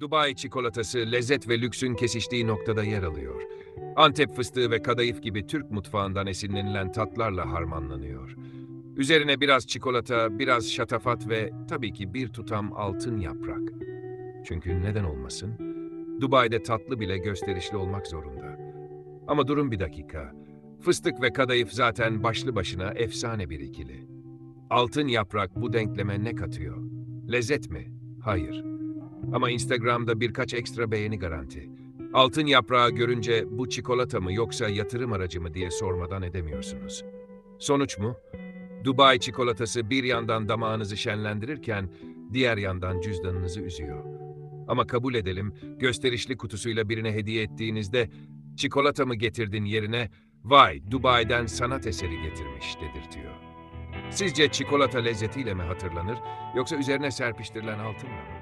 Dubai çikolatası lezzet ve lüksün kesiştiği noktada yer alıyor. Antep fıstığı ve kadayıf gibi Türk mutfağından esinlenilen tatlarla harmanlanıyor. Üzerine biraz çikolata, biraz şatafat ve tabii ki bir tutam altın yaprak. Çünkü neden olmasın? Dubai'de tatlı bile gösterişli olmak zorunda. Ama durun bir dakika. Fıstık ve kadayıf zaten başlı başına efsane bir ikili. Altın yaprak bu denkleme ne katıyor? Lezzet mi? Hayır. Ama Instagram'da birkaç ekstra beğeni garanti. Altın yaprağı görünce bu çikolata mı yoksa yatırım aracı mı diye sormadan edemiyorsunuz. Sonuç mu? Dubai çikolatası bir yandan damağınızı şenlendirirken diğer yandan cüzdanınızı üzüyor. Ama kabul edelim, gösterişli kutusuyla birine hediye ettiğinizde çikolata mı getirdin yerine vay Dubai'den sanat eseri getirmiş dedirtiyor. Sizce çikolata lezzetiyle mi hatırlanır yoksa üzerine serpiştirilen altın mı?